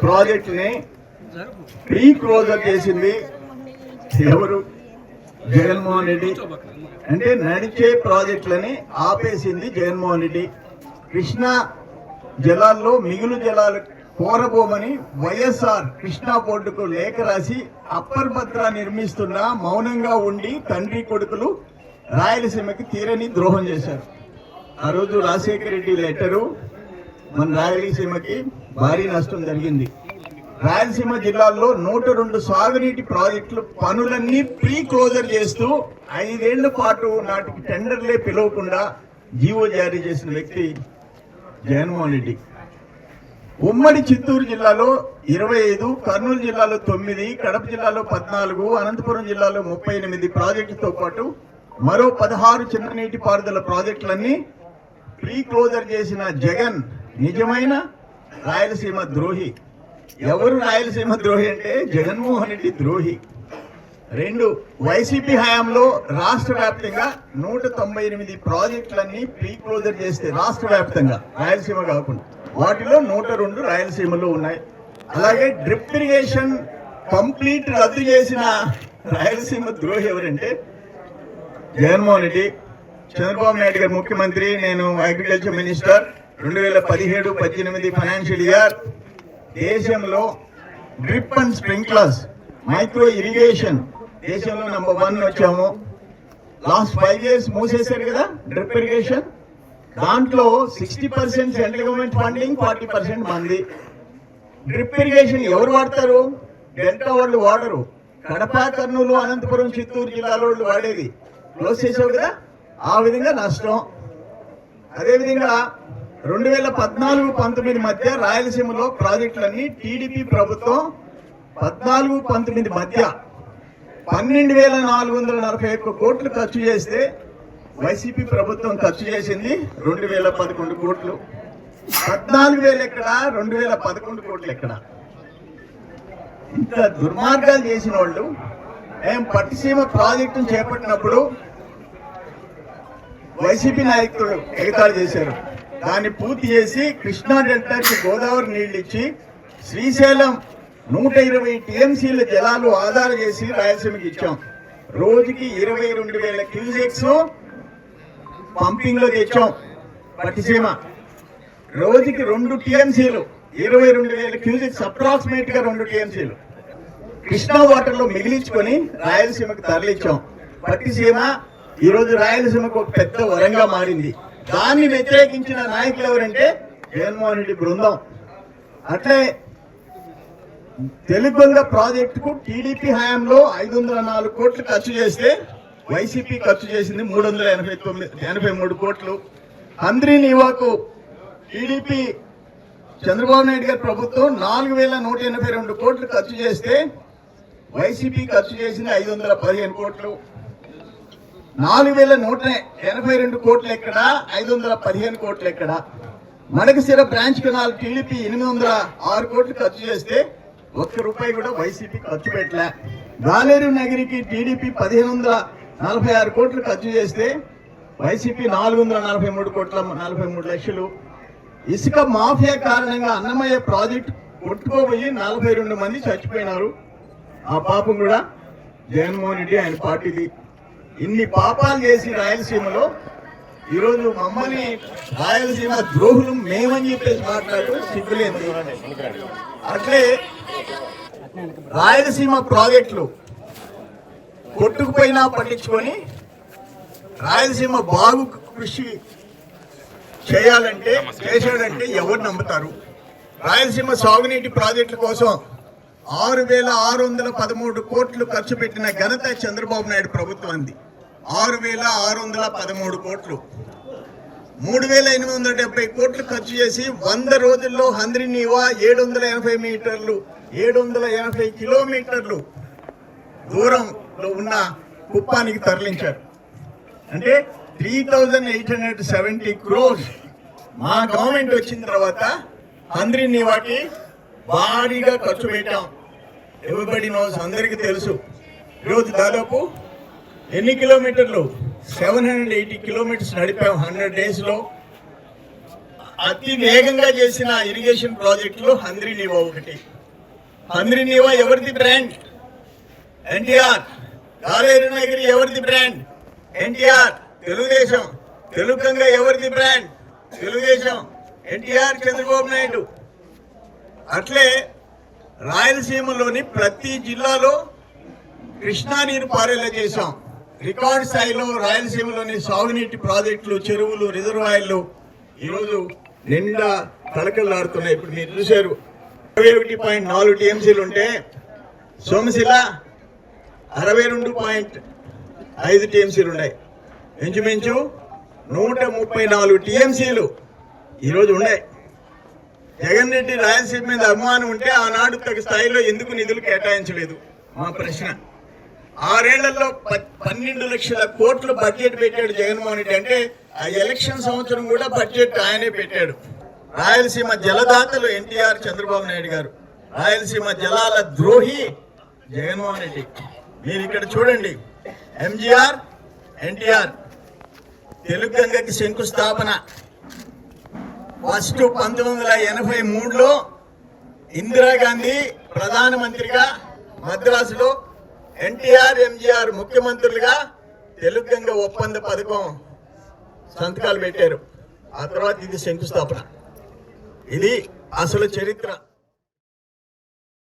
ప్రాజెక్ట్ని pre closure చేసింది ఎవరు? జగన్మోహన్ రెడ్డి. అంటే నడిచే ప్రాజెక్టులని ఆపేసింది జగన్మోహన్ రెడ్డి. కృష్ణా జలాల్లో మిగులు జలాలు కోరబోమని వైఎస్ఆర్ కృష్ణా బోర్డుకు లేఖ రాసి అప్పర్ భద్ర నిర్మిస్తున్న మౌనంగా ఉండి తండ్రి కొడుకులు రాయలసీమకి తీరని ద్రోహం చేశారు. ఆ రోజు రాజశేఖర రెడ్డి లెటరు మన రాయలసీమకి భారీ నష్టం జరిగింది. రాయలసీమ జిల్లాల్లో నూట రెండు సాగునీటి ప్రాజెక్టులు పనులన్నీ ప్రీ క్లోజర్ చేస్తూ ఐదేళ్ళ పాటు నాటికి టెండర్లే పిలవకుండా జీవో జారీ చేసిన వ్యక్తి జగన్మోహన్ రెడ్డి. ఉమ్మడి చిత్తూరు జిల్లాలో ఇరవై ఐదు కర్నూలు జిల్లాలో తొమ్మిది కడప జిల్లాలో పద్నాలుగు అనంతపురం జిల్లాలో ముప్పై ఎనిమిది ప్రాజెక్టులతో పాటు మరో పదహారు చిన్న నీటి పారుదల ప్రాజెక్టులన్నీ ప్రీ క్లోజర్ చేసిన జగన్ నిజమైన రాయలసీమ ద్రోహి. ఎవరు రాయలసీమ ద్రోహి అంటే జగన్మోహన్ రెడ్డి ద్రోహి. రెండు వైసీపీ హయాంలో రాష్ట్ర వ్యాప్తంగా నూట తొంభై ఎనిమిది ప్రాజెక్టులన్నీ ప్రీ క్లోజర్ చేస్తే రాష్ట్ర వ్యాప్తంగా రాయలసీమ కాకుండా. వాటిలో నూట రెండు రాయలసీమలో ఉన్నాయి. అలాగే డ్రిప్ ఇరిగేషన్ కంప్లీట్ రద్దు చేసిన రాయలసీమ ద్రోహి ఎవరంటే జగన్మోహన్ రెడ్డి. చంద్రబాబు నాయుడు గారు ముఖ్యమంత్రి నేను అగ్రికల్చర్ మినిస్టర్ రెండు వేల పదిహేడు పద్దెనిమిది ఫైనాన్షియల్ ఇయర్ దేశంలో drip and sprinklers micro irrigation దేశంలో నెంబర్ వన్ వచ్చాము. లాస్ట్ ఫైవ్ ఇయర్స్ మూసేశారు కదా డ్రిప్ ఇరిగేషన్. దాంట్లో sixty percent central government funding forty percent మంది. డ్రిప్ ఇరిగేషన్ ఎవరు వాడతారు? డెల్టా వాళ్ళు వాడరు. కడప కర్నూలు అనంతపురం చిత్తూరు జిల్లాలో వాళ్ళు వాడేది. క్లోజ్ చేసావు కదా? ఆ విధంగా నష్టం. అదేవిధంగా రెండు వేల పద్నాలుగు పంతొమ్మిది మధ్య రాయలసీమలో ప్రాజెక్టులన్నీ టీడీపీ ప్రభుత్వం పద్నాలుగు పంతొమ్మిది మధ్య పన్నెండు వేల నాలుగు వందల నలభై ఒక్క కోట్లు ఖర్చు చేస్తే వైసీపీ ప్రభుత్వం ఖర్చు చేసింది రెండు వేల పదకొండు కోట్లు. పద్నాలుగు వేలు ఎక్కడ? రెండు వేల పదకొండు కోట్లు ఎక్కడ? ఇంత దుర్మార్గాలు చేసిన వాళ్ళు మేము పట్టిసీమ ప్రాజెక్టును చేపట్టినప్పుడు వైసీపీ నాయకులు ఎగతాళి చేశారు. దాన్ని పూర్తి చేసి కృష్ణా డెల్టాకి గోదావరి నీళ్ళు ఇచ్చి శ్రీశైలం నూట ఇరవై టీఎంసీల జలాలు ఆధార చేసి రాయలసీమకి ఇచ్చాం. రోజుకి ఇరవై రెండు వేల క్యూసెక్స్ పంపింగ్లో తెచ్చాం. పట్టిసీమ. రోజుకి రెండు టీఎంసీలు ఇరవై రెండు వేల క్యూసెక్స్ అప్రాక్సిమేట్గా రెండు టీఎంసీలు. కృష్ణా వాటర్లో మిగిలించుకొని రాయలసీమకు తరలించాం పట్టిసీమ ఈరోజు రాయలసీమకు ఒక పెద్ద వరంగా మారింది. దాన్ని వ్యతిరేకించిన నాయకులు ఎవరంటే జగన్మోహన్ రెడ్డి బృందం. అట్లే తెలుగొంగ ప్రాజెక్టుకు టీడీపీ హయాంలో ఐదు వందల నాలుగు కోట్లు ఖర్చు చేస్తే వైసీపీ ఖర్చు చేసింది మూడు వందల ఎనభై తొమ్మిది ఎనభై మూడు కోట్లు. హంద్రీ నివాకు టీడీపీ చంద్రబాబు నాయుడు గారి ప్రభుత్వం నాలుగు వేల నూట ఎనభై రెండు కోట్లు ఖర్చు చేస్తే వైసీపీ ఖర్చు చేసింది ఐదు వందల పదిహేను కోట్లు. నాలుగు వేల నూట ఎనభై రెండు కోట్లు ఎక్కడ? ఐదు వందల పదిహేను కోట్లు ఎక్కడ? మడకశిర బ్రాంచ్ కెనాల్ టీడీపీ ఎనిమిది వందల ఆరు కోట్లు ఖర్చు చేస్తే ఒక్క రూపాయి కూడా వైసీపీ ఖర్చు పెట్టలే. గాలేరు నగరికి టీడీపీ పదిహేను వందల నలభై ఆరు కోట్లు ఖర్చు చేస్తే వైసీపీ నాలుగు వందల నలభై మూడు కోట్ల నలభై మూడు లక్షలు. ఇసుక మాఫియా కారణంగా అన్నమయ్య ప్రాజెక్టు కొట్టుకోబోయి నలభై రెండు మంది చచ్చిపోయినారు. ఆ పాపం కూడా జగన్మోహన్ రెడ్డి ఆయన పార్టీది. ఇన్ని పాపాలు చేసి రాయలసీమలో ఈరోజు మమ్మల్ని రాయలసీమ ద్రోహులు మేమని చెప్పేసి మాట్లాడుతూ సిగ్గులేదు. అట్లే రాయలసీమ ప్రాజెక్టులు కొట్టుకుపోయినా పట్టించుకొని రాయలసీమ బాగు కృషి చేయాలంటే చేశాడంటే ఎవరు నమ్ముతారు? రాయలసీమ సాగునీటి ప్రాజెక్టుల కోసం ఆరు వేల ఆరు వందల పదమూడు కోట్లు ఖర్చు పెట్టిన ఘనత చంద్రబాబు నాయుడు ప్రభుత్వం అంది ఆరు వేల ఆరు వందల పదమూడు కోట్లు. మూడు వేల ఎనిమిది వందల డెబ్బై కోట్లు ఖర్చు చేసి వంద రోజుల్లో హంద్రినీవా ఏడు వందల ఎనభై మీటర్లు ఏడు వందల ఎనభై కిలోమీటర్లు దూరంలో ఉన్న కుప్పానికి తరలించారు. అంటే three thousand eight hundred seventy crores మా గవర్నమెంట్ వచ్చిన తర్వాత హంద్రినీవాకి భారీగా ఖర్చు పెట్టాం. ఎవరిబడి నోస్ అందరికీ తెలుసు. ఈరోజు దాదాపు ఎన్ని కిలోమీటర్లు? సెవెన్ హండ్రెడ్ ఎయిటీ కిలోమీటర్స్ నడిపాం హండ్రెడ్ డేస్లో. అతి వేగంగా చేసిన ఇరిగేషన్ ప్రాజెక్టులు హంద్రి నీవా ఒకటి. హంద్రి నీవా ఎవరిది బ్రాండ్? ఎన్టీఆర్. కాలేరు నగరి ఎవరిది బ్రాండ్? ఎన్టీఆర్. తెలుగుదేశం. తెలుగంగా ఎవరిది బ్రాండ్? తెలుగుదేశం. ఎన్టీఆర్ చంద్రబాబు నాయుడు. అట్లే రాయలసీమలోని ప్రతి జిల్లాలో కృష్ణా నీరు పారేలా చేశాం. రికార్డ్ స్థాయిలో రాయలసీమలోని సాగునీటి ప్రాజెక్టులు చెరువులు రిజర్వాయర్లు ఈరోజు నిండా కళకళలాడుతున్నాయి. ఇప్పుడు మీరు చూశారు ఇరవై ఒకటి పాయింట్ నాలుగు టీఎంసీలు ఉంటే సోమశిల అరవై రెండు పాయింట్ ఐదు టీఎంసీలు ఉన్నాయి. ఇంచుమించు నూట ముప్పై నాలుగు టీఎంసీలు ఈరోజు ఉన్నాయి. జగన్ రెడ్డి రాయలసీమ మీద అభిమానం ఉంటే ఆనాడు తగ్గ స్థాయిలో ఎందుకు నిధులు కేటాయించలేదు? మా ప్రశ్న. ఆరేళ్ళలో ప- పన్నెండు లక్షల కోట్లు బడ్జెట్ పెట్టాడు జగన్మోహన్ రెడ్డి. అంటే ఆ ఎలక్షన్ సంవత్సరం కూడా బడ్జెట్ ఆయనే పెట్టాడు. రాయలసీమ జలదాతలు ఎన్టీఆర్ చంద్రబాబు నాయుడు గారు. రాయలసీమ జలాల ద్రోహి జగన్మోహన్ రెడ్డి. మీరు ఇక్కడ చూడండి. ఎంజీఆర్ ఎన్టీఆర్ తెలుగు గంగకి శంకుస్థాపన. ఫస్ట్ పంతొమ్మిది వందల ఎనభై మూడులో ఇందిరాగాంధీ ప్రధానమంత్రిగా మద్రాసులో ఎన్టీఆర్ ఎంజీఆర్ ముఖ్యమంత్రులుగా తెలుగంగ ఒప్పంద పథకం సంతకాలు పెట్టారు. ఆ తర్వాత ఇది శంకుస్థాపన. ఇది అసలు చరిత్ర.